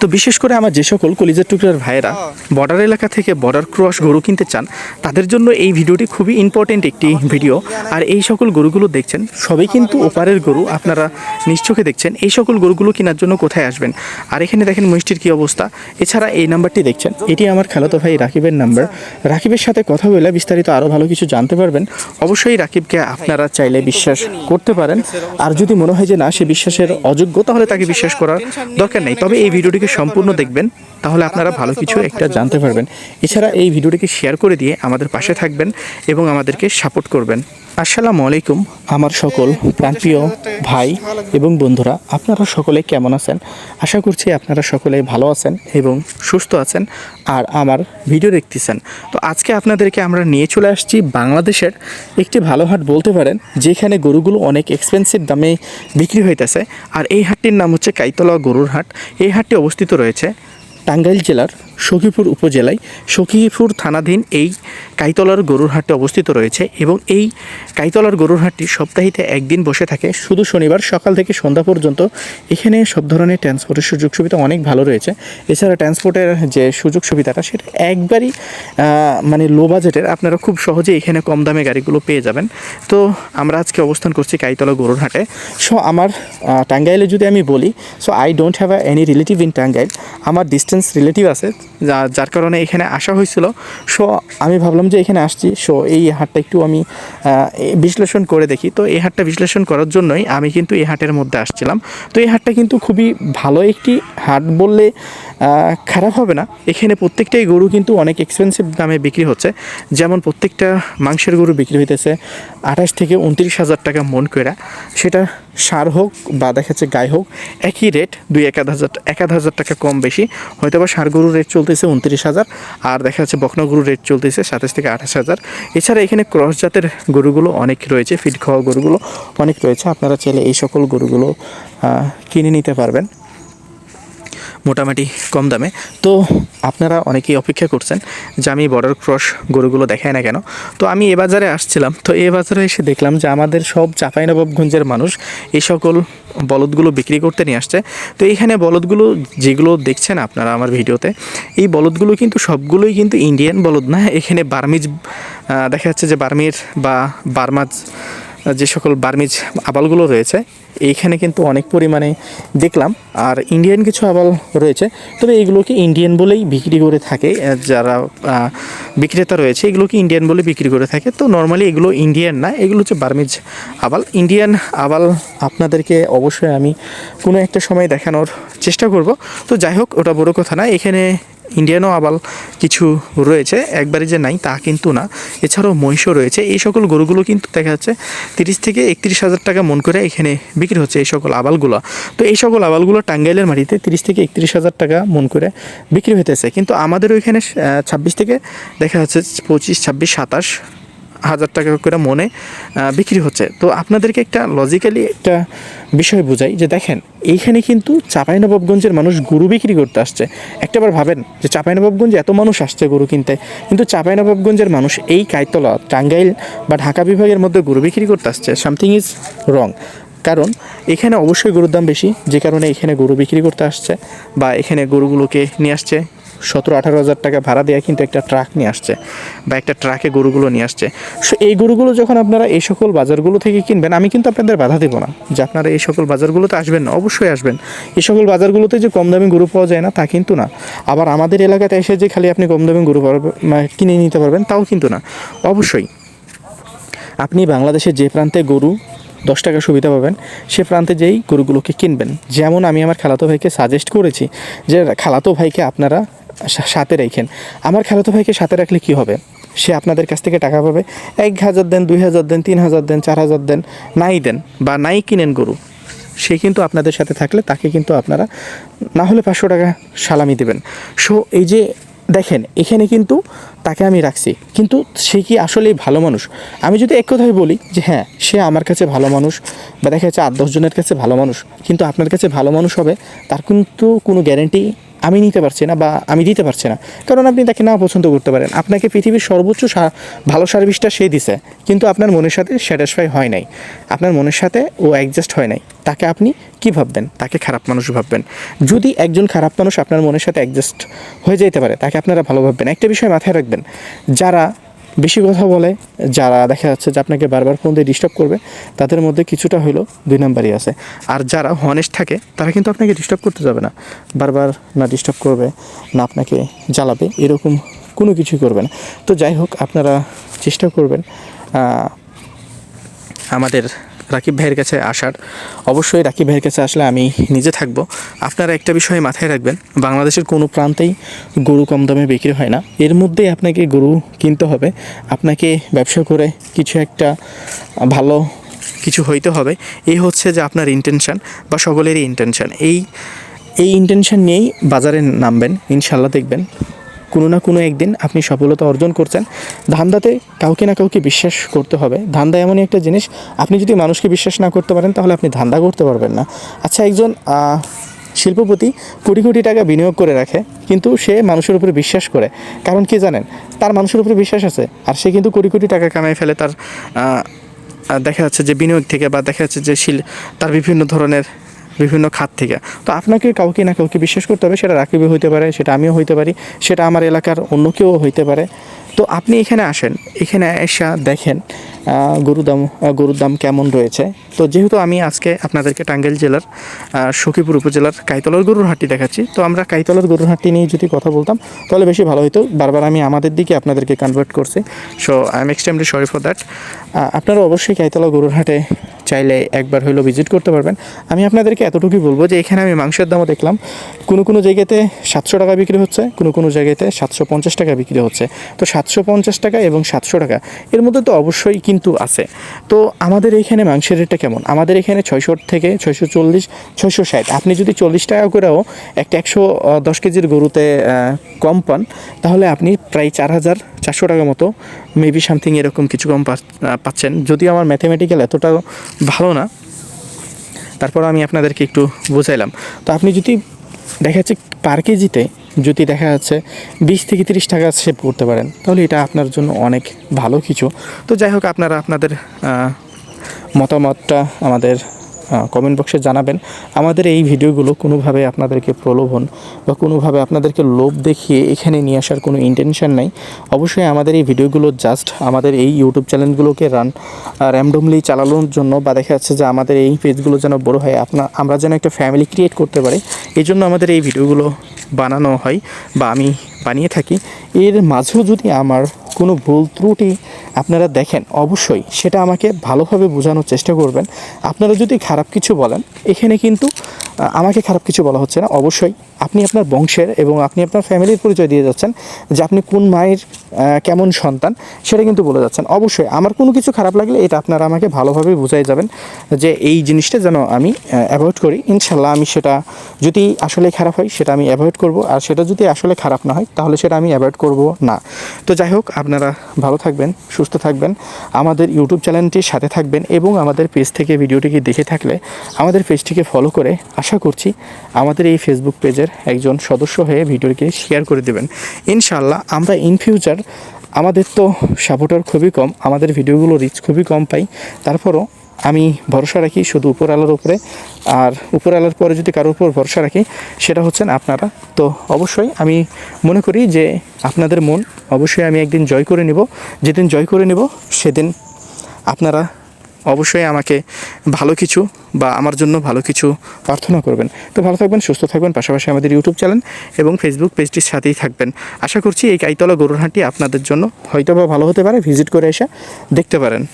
তো বিশেষ করে আমার যে সকল কলিজার টুকরার ভাইয়েরা বর্ডার এলাকা থেকে বর্ডার ক্রস গরু কিনতে চান তাদের জন্য এই ভিডিওটি খুবই ইম্পর্টেন্ট একটি ভিডিও। আর এই সকল গরুগুলো দেখছেন সবই কিন্তু ওপারের গরু আপনারা নিশ্চোখে দেখছেন। এই সকল গরুগুলো কেনার জন্য কোথায় আসবেন? আর এখানে দেখেন মিষ্টির কী অবস্থা। এছাড়া এই নাম্বারটি দেখছেন এটি আমার খালাতো ভাই রাকিবের নাম্বার। রাকিবের সাথে কথা বলে বিস্তারিত আরও ভালো কিছু জানতে পারবেন। অবশ্যই রাকিবকে আপনারা চাইলে বিশ্বাস করতে পারেন। আর যদি মনে হয় যে না সে বিশ্বাসের অযোগ্য তাহলে তাকে বিশ্বাস করার দরকার নেই। তবে এই ভিডিওটিকে সম্পূর্ণ দেখবেন। তাহলে আপনারা ভালো কিছু একটা জানতে পারবেন। এছাড়া এই ভিডিওটিকে শেয়ার করে দিয়ে আমাদের পাশে থাকবেন এবং আমাদেরকে সাপোর্ট করবেন। আসসালামু আলাইকুম, আমার সকল প্রাণপ্রিয় ভাই এবং বন্ধুরা, আপনারা সকলে কেমন আছেন? আশা করছি আপনারা সকলে ভালো আছেন এবং সুস্থ আছেন আর আমার ভিডিও দেখতেছেন। তো আজকে আপনাদেরকে আমরা নিয়ে চলে আসছি বাংলাদেশের একটি ভালো হাট বলতে পারেন, যেখানে গরুগুলো অনেক এক্সপেন্সিভ দামে বিক্রি হইতেছে। আর এই হাটটির নাম হচ্ছে কাইতলা গরুর হাট। এই হাটটি অবস্থিত রয়েছে টাঙ্গাইল জেলার সখীপুর উপজেলায়। সখীপুর থানাধীন এই কাইতলার গরুর হাটটি অবস্থিত রয়েছে এবং এই কাইতলার গরুর হাটটি সপ্তাহিতে একদিন বসে থাকে। শুধু শনিবার সকাল থেকে সন্ধ্যা পর্যন্ত এখানে সব ধরনের ট্রান্সপোর্টের সুযোগ সুবিধা অনেক ভালো রয়েছে। এছাড়া ট্রান্সপোর্টের যে সুযোগ সুবিধাটা সেটা একবারই মানে লো বাজেটের আপনারা খুব সহজে এখানে কম দামে গাড়িগুলো পেয়ে যাবেন। তো আমরা আজকে অবস্থান করছি কাইতলা গরুর হাটে। সো আমার টাঙ্গাইলে যদি আমি বলি so I don't have any relative in Tangail. আমার ডিস্টেন্স রিলেটিভ আছে যার কারণে এখানে আসা হয়েছিল। সো আমি ভাবলাম যে এখানে আসছি। সো এই হাটটা একটু আমি বিশ্লেষণ করে দেখি। তো এই হাটটা বিশ্লেষণ করার জন্যই আমি কিন্তু এই হাটের মধ্যে আসছিলাম। তো এই হাটটা কিন্তু খুবই ভালো একটি হাট বললে খারাপ হবে না। এখানে প্রত্যেকটাই গরু কিন্তু অনেক এক্সপেন্সিভ দামে বিক্রি হচ্ছে। যেমন প্রত্যেকটা মাংসের গরু বিক্রি হইতেছে আঠাশ থেকে উনত্রিশ হাজার টাকা মন কইরা। সেটা সার হোক বা দেখা যাচ্ছে গায়ে হোক, একই রেট দুই এক হাজার এক হাজার টাকা কম বেশি। হয়তো বা সার গরুর রেট চলতেছে উনত্রিশ হাজার, আর দেখা যাচ্ছে বকনা গরুর রেট চলতেছে সাতাশ থেকে আঠাশ হাজার। এছাড়া এখানে ক্রস জাতের গরুগুলো অনেক রয়েছে ফিড খাওয়া গরুগুলো অনেক রয়েছে। আপনারা চাইলে এই সকল গরুগুলো কিনে নিতে পারবেন। মোটামুটি কম দামে। তো আপনারা অনেকেই অপেক্ষা করছেন যে আমি বর্ডার ক্রস গরুগুলো দেখাই না কেন। তো আমি এ বাজারে আসছিলাম। তো এ বাজারে এসে দেখলাম যে আমাদের সব চাঁপাইনবাবগঞ্জের মানুষ এই সকল বলদগুলো বিক্রি করতে নিয়ে আসছে। তো এইখানে বলদগুলো যেগুলো দেখছেন আপনারা আমার ভিডিওতে, এই বলদগুলো কিন্তু সবগুলোই কিন্তু ইন্ডিয়ান বলদ না। এখানে বার্মিজ দেখা যাচ্ছে যে বার্মির বা বার্মাজ যে সকল বার্মিজ আবালগুলো রয়েছে, এইখানে কিন্তু অনেক পরিমাণে দেখলাম। আর ইন্ডিয়ান কিছু আবাল রয়েছে, তবে এগুলোকে ইন্ডিয়ান বলেই বিক্রি করে থাকে যারা বিক্রেতা রয়েছে, এগুলোকে ইন্ডিয়ান বলে বিক্রি করে থাকে। তো নর্মালি এগুলো ইন্ডিয়ান না, এগুলো হচ্ছে বার্মিজ আবাল। ইন্ডিয়ান আবাল আপনাদেরকে অবশ্যই আমি কোনো একটা সময় দেখানোর চেষ্টা করব। তো যাই হোক, ওটা বড় কথা না, এখানে ইন্ডিয়ানও আবাল কিছু রয়েছে, একবারে যে নাই তা কিন্তু না। এছাড়াও মহিষও রয়েছে। এই সকল গরুগুলো কিন্তু দেখা যাচ্ছে তিরিশ থেকে একত্রিশ হাজার টাকা মন করে এখানে বিক্রি হচ্ছে এই সকল আবালগুলো। তো এই সকল আবালগুলো টাঙ্গাইলের মাটিতে তিরিশ থেকে একত্রিশ হাজার টাকা মন করে বিক্রি হইতেছে। কিন্তু আমাদের ওইখানে ছাব্বিশ থেকে দেখা যাচ্ছে পঁচিশ, ছাব্বিশ, সাতাশ হাজার টাকা করে মনে বিক্রি হচ্ছে। তো আপনাদেরকে একটা লজিক্যালি একটা বিষয় বোঝাই যে দেখেন, এইখানে কিন্তু চাঁপাইনবাবগঞ্জের মানুষ গরু বিক্রি করতে আসছে। একটাবার ভাবেন যে চাঁপাইনবাবগঞ্জে এত মানুষ আসছে গরু কিনতে, কিন্তু চাঁপাইনবাবগঞ্জের মানুষ এই কাইতলা, টাঙ্গাইল বা ঢাকা বিভাগের মধ্যে গরু বিক্রি করতে আসছে। সামথিং ইজ রং কারণ এখানে অবশ্যই গরুর দাম বেশি, যে কারণে এখানে গরু বিক্রি করতে আসছে বা এখানে গরুগুলোকে নিয়ে আসছে। সতেরো, আঠারো হাজার টাকা ভাড়া দেওয়া কিন্তু একটা ট্রাক নিয়ে আসছে বা একটা ট্রাকে গরুগুলো নিয়ে আসছে। সো এই গরুগুলো যখন আপনারা এই সকল বাজারগুলো থেকে কিনবেন, আমি কিন্তু আপনাদের বাধা দেবো না যে আপনারা এই সকল বাজারগুলোতে আসবেন না, অবশ্যই আসবেন। এই সকল বাজারগুলোতে যে কম দামি গরু পাওয়া যায় না, তা কিন্তু না। আবার আমাদের এলাকাতে এসে যে খালি আপনি কম দামি গরু কিনে নিতে পারবেন, তাও কিন্তু না। অবশ্যই আপনি বাংলাদেশের যে প্রান্তে গরু দশ টাকা সুবিধা পাবেন, সে প্রান্তে যেই গরুগুলোকে কিনবেন। যেমন আমি আমার খালাতো ভাইকে সাজেস্ট করেছি যে, খালাতো ভাইকে আপনারা সাথে রেখেন। আমার খালাতো ভাইকে সাথে রাখলে কি হবে? সে আপনাদের কাছ থেকে টাকা পাবে। এক হাজার দেন, দুই হাজার দেন, তিন হাজার দেন, চার হাজার দেন, নাই দেন বা নাই কিনেন গরু, সে কিন্তু আপনাদের সাথে থাকলে তাকে কিন্তু আপনারা না হলে পাঁচশো টাকা সালামি দেবেন। সো, এই যে দেখেন, এখানে কিন্তু তাকে আমি রাখছি। কিন্তু সে কি আসলেই ভালো মানুষ? আমি যদি এক কথায় বলি যে হ্যাঁ সে আমার কাছে ভালো মানুষ বা দেখা যাচ্ছে আট দশজনের কাছে ভালো মানুষ, কিন্তু আপনার কাছে ভালো মানুষ হবে, তার কিন্তু কোনো গ্যারেন্টি আমি নিতে পারছি না বা আমি দিতে পারছি না। কারণ আপনি তাকে না পছন্দ করতে পারেন। আপনাকে পৃথিবীর সর্বোচ্চ ভালো সার্ভিসটা সে দিছে, কিন্তু আপনার মনের সাথে স্যাটিসফাই হয় নাই। আপনার মনের সাথে ও অ্যাডজাস্ট হয় নাই। তাকে আপনি কি ভাববেন? তাকে খারাপ মানুষ ভাববেন। যদি একজন খারাপ মানুষ আপনার মনের সাথে অ্যাডজাস্ট হয়ে যেতে পারে, তাকে আপনারা ভালো ভাববেন। একটা বিষয় মাথায় রাখবেন, যারা বেশি কথা বলে, যারা দেখা যাচ্ছে যে আপনাকে বারবার ফোন দিয়ে ডিস্টার্ব করবে, তাদের মধ্যে কিছুটা হলো দুই নাম্বারই আছে। আর যারা হনেস্ট থাকে, তারা কিন্তু আপনাকে ডিস্টার্ব করতে যাবে না। বারবার না ডিস্টার্ব করবে, না আপনাকে জ্বালাবে, এরকম কোনো কিছুই করবে না। তো যাই হোক, আপনারা চেষ্টা করবেন আমাদের রাকিব ভাইয়ের কাছে আসার। অবশ্যই রাকিব ভাইয়ের কাছে আসলে আমি নিজে থাকব। আপনারা একটা বিষয় মাথায় রাখবেন, বাংলাদেশের কোনো প্রান্তেই গরু কম দামে বিক্রি হয় না। এর মধ্যেই আপনাকে গরু কিনতে হবে। আপনাকে ব্যবসা করে কিছু একটা ভালো কিছু হইতে হবে। এই হচ্ছে যে আপনার ইন্টেনশন বা সকলেরই ইন্টেনশন এই এই ইন্টেনশন নিয়েই বাজারে নামবেন, ইনশাল্লাহ দেখবেন। কোনো না কোনো একদিন আপনি সফলতা অর্জন করছেন। ধান্দাতে কাউকে না কাউকে বিশ্বাস করতে হবে। ধান্দা এমনই একটা জিনিস, আপনি যদি মানুষকে বিশ্বাস না করতে পারেন তাহলে আপনি ধান্দা করতে পারবেন না। আচ্ছা একজন শিল্পপতি কোটি কোটি টাকা বিনিয়োগ করে রাখে, কিন্তু সে মানুষের উপরে বিশ্বাস করে। কারণ কি জানেন? তার মানুষের উপরে বিশ্বাস আছে, আর সে কিন্তু কোটি কোটি টাকা কামাই ফেলে তার দেখা যাচ্ছে যে বিনিয়োগ থেকে বা দেখা যাচ্ছে যে শিল, তার বিভিন্ন ধরনের বিভিন্ন খাত থেকে। তো আপনাকে কাউকে না কাউকে বিশ্বাস করতে হবে, সেটা রাকিবে হইতে পারে, সেটা আমিও হইতে পারি, সেটা আমার এলাকার অন্য কেউ হইতে পারে। তো আপনি এখানে আসেন, এখানে এসা দেখেন গরুর দাম গরুর দাম কেমন রয়েছে। তো যেহেতু আমি আজকে আপনাদেরকে টাঙ্গাইল জেলার সখীপুর উপজেলার কাইতলার গরুর হাটটি দেখাচ্ছি, তো আমরা কাইতলার গরুর হাটটি নিয়ে যদি কথা বলতাম, তাহলে বেশি ভালো হতো বারবার আমি আমাদের দিকে আপনাদেরকে কনভার্ট করছি। So I am extremely sorry for that আপনারা অবশ্যই কাইতলা গরুর হাটে চাইলে একবার হইলেও ভিজিট করতে পারবেন। আমি আপনাদেরকে এতটুকুই বলব যে এখানে আমি মাংসের দামও দেখলাম। কোনো কোনো জায়গাতে সাতশো টাকা বিক্রি হচ্ছে, কোনো কোনো জায়গাতে সাতশো পঞ্চাশ টাকা বিক্রি হচ্ছে। তো সাতশো পঞ্চাশ টাকা এবং সাতশো টাকা, এর মধ্যে তো অবশ্যই কিন্তু আছে। তো আমাদের এখানে মাংসের রেটটা কেমন? আমাদের এখানে ছয়শো থেকে ছয়শো চল্লিশ, ছয়শো ষাট। আপনি যদি চল্লিশ টাকা করেও একটা একশো দশ কেজির গরুতে কম পান, তাহলে আপনি প্রায় চার হাজার চারশো টাকা মতো মেবি সামথিং এরকম কিছু কম পাচ্ছেন। যদিও আমার ম্যাথামেটিক্যাল এতটাও ভালো না তারপর আমি আপনাদেরকে একটু বোঝাইলাম। তো আপনি যদি দেখা যাচ্ছে পার কেজিতে যদি দেখা যাচ্ছে বিশ থেকে তিরিশ টাকা সেভ করতে পারেন, তাহলে এটা আপনার জন্য অনেক ভালো কিছু। তো যাই হোক, আপনারা আপনাদের মতামতটা আমাদের কমেন্ট বক্সে জানাবেন। আমাদের এই ভিডিওগুলো কোনোভাবে আপনাদেরকে প্রলোভন বা কোনোভাবে আপনাদেরকে লোভ দেখিয়ে এখানে নিয়ে আসার কোনো ইন্টেনশন নাই। অবশ্যই আমাদের এই ভিডিওগুলো জাস্ট আমাদের এই ইউটিউব চ্যানেলগুলোকে রান র্যান্ডমলি চালানোর জন্য বা দেখা যাচ্ছে যে আমাদের এই পেজগুলো যেন বড় হয় আপনার আমরা যেন একটা ফ্যামিলি ক্রিয়েট করতে পারি এই জন্য আমাদের এই ভিডিওগুলো বানানো হয় বা আমি বানিয়ে থাকি। এর মাঝেও যদি আমার কোনো ভুল ত্রুটি আপনারা দেখেন, অবশ্যই সেটা আমাকে ভালোভাবে বোঝানোর চেষ্টা করবেন। আপনারা যদি খারাপ কিছু বলেন, এখানে কিন্তু আমাকে খারাপ কিছু বলা হচ্ছে না, অবশ্যই আপনি আপনার বংশের এবং আপনি আপনার ফ্যামিলির পরিচয় দিয়ে যাচ্ছেন যে আপনি কোন মায়ের কেমন সন্তান, সেটা কিন্তু বলে যাচ্ছেন। অবশ্যই আমার কোনো কিছু খারাপ লাগলে এটা আপনারা আমাকে ভালোভাবে বুঝাই যাবেন যে এই জিনিসটা যেন আমি অ্যাভয়েড করি। ইনশাল্লাহ আমি সেটা যদি আসলে খারাপ হয়, সেটা আমি অ্যাভয়েড করব। আর সেটা যদি আসলে খারাপ না হয়, তাহলে সেটা আমি অ্যাভয়েড করব না। তো যাই হোক, আপনারা ভালো থাকবেন, সুস্থ থাকবেন। আমাদের ইউটিউব চ্যানেলটির সাথে থাকবেন এবং আমাদের পেজ থেকে ভিডিওটিকে দেখে থাকলে আমাদের পেজটিকে ফলো করে আশা করছি আমাদের এই ফেসবুক পেজের একজন সদস্য হয়ে ভিডিওটিকে শেয়ার করে দেবেন। ইনশাল্লাহ আমরা ইন ফিউচার আমাদের তো সাপোর্টার খুবই কম, আমাদের ভিডিওগুলো রিচ খুবই কম পাই। তারপরও আমি ভরসা রাখি শুধু উপরওয়ালার উপরে। আর উপরওয়ালার পরে যদি কারোর উপর ভরসা রাখি, সেটা হচ্ছেন আপনারা। তো অবশ্যই আমি মনে করি যে আপনাদের মন অবশ্যই আমি একদিন জয় করে নেব। যেদিন জয় করে নেব, সেদিন আপনারা অবশ্যই আমাকে ভালো কিছু বা আমার জন্য ভালো কিছু প্রার্থনা করবেন। তো ভালো থাকবেন, সুস্থ থাকবেন, পাশাপাশি আমাদের ইউটিউব চ্যানেল এবং ফেসবুক পেজটির সাথেই থাকবেন। আশা করছি এই কাইতলা গরুর হাটটি আপনাদের জন্য হয়তো বা ভালো হতে পারে। ভিজিট করে এসে দেখতে পারেন।